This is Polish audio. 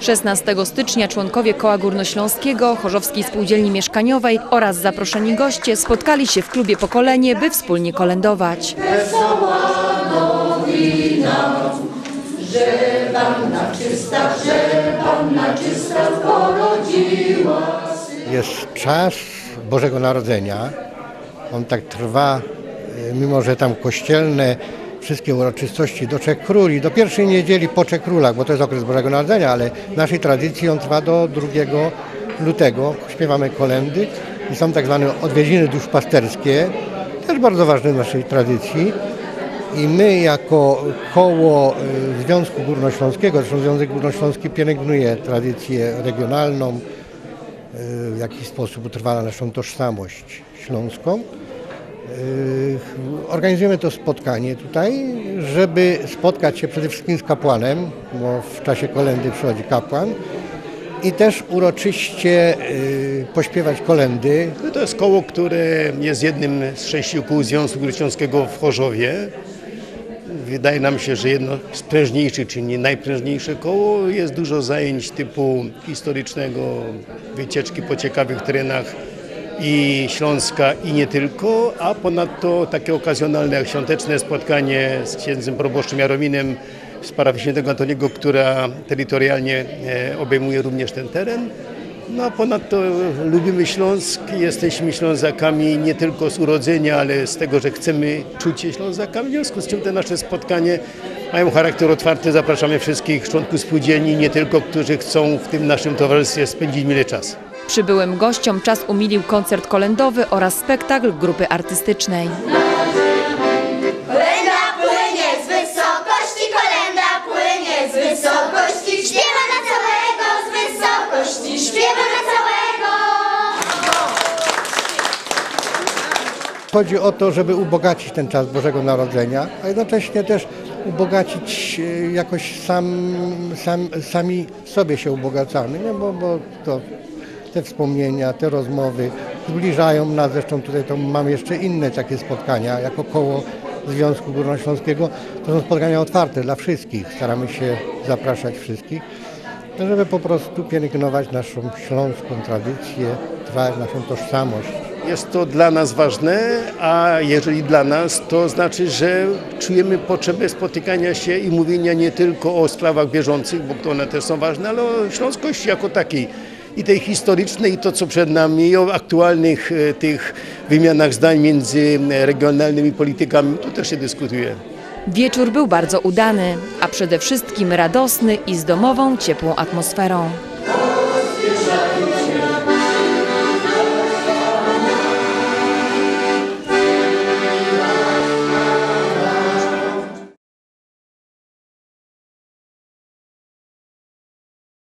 16 stycznia członkowie Koła Górnośląskiego, Chorzowskiej Spółdzielni Mieszkaniowej oraz zaproszeni goście spotkali się w klubie Pokolenie, by wspólnie kolędować. jest czas Bożego Narodzenia. On tak trwa, y, mimo że tam kościelne wszystkie uroczystości do Trzech Króli, do pierwszej niedzieli po Trzech Królach, bo to jest okres Bożego Narodzenia, ale w naszej tradycji on trwa do 2 lutego. Śpiewamy kolendy i są tak zwane odwiedziny duszpasterskie, też bardzo ważne w naszej tradycji. I my jako koło y, Związku Górnośląskiego, zresztą Związek Górnośląski pielęgnuje tradycję regionalną, w jakiś sposób utrwala naszą tożsamość śląską. Yy, Organizujemy to spotkanie tutaj, żeby spotkać się przede wszystkim z kapłanem, bo w czasie kolendy przychodzi kapłan i też uroczyście yy, pośpiewać kolendy. No to jest koło, które jest jednym z sześciu kół Związku Górnośląskiego w Chorzowie. Wydaje nam się, że jedno z prężniejszych, czy nie najprężniejsze koło. Jest dużo zajęć typu historycznego, wycieczki po ciekawych terenach i Śląska i nie tylko, a ponadto takie okazjonalne świąteczne spotkanie z księdzem proboszczem Jarominem z parafii świętego Antoniego, która terytorialnie e, obejmuje również ten teren. No a ponadto lubimy Śląsk, jesteśmy Ślązakami nie tylko z urodzenia, ale z tego, że chcemy czuć się Ślązakami. W związku z czym te nasze spotkanie mają charakter otwarty. Zapraszamy wszystkich członków spółdzielni, nie tylko, którzy chcą w tym naszym towarzystwie spędzić mile czas. Przybyłym gościom czas umilił koncert kolendowy oraz spektakl grupy artystycznej. Kolenda płynie z wysokości, kolenda płynie z wysokości, śpiewa na całego z wysokości, śpiewa na całego. Chodzi o to, żeby ubogacić ten czas Bożego Narodzenia, a jednocześnie też ubogacić e, jakoś sam, sam, sami sobie się ubogacamy, nie? Bo, bo to te wspomnienia, te rozmowy zbliżają nas. Zresztą tutaj to mam jeszcze inne takie spotkania jako koło Związku Górnośląskiego. To są spotkania otwarte dla wszystkich. Staramy się zapraszać wszystkich, żeby po prostu pielęgnować naszą śląską tradycję, naszą tożsamość. Jest to dla nas ważne, a jeżeli dla nas, to znaczy, że czujemy potrzebę spotykania się i mówienia nie tylko o sprawach bieżących, bo one też są ważne, ale o śląskości jako takiej. I tej historycznej, i to co przed nami, i o aktualnych e, tych wymianach zdań między e, regionalnymi politykami, to też się dyskutuje. Wieczór był bardzo udany, a przede wszystkim radosny i z domową, ciepłą atmosferą.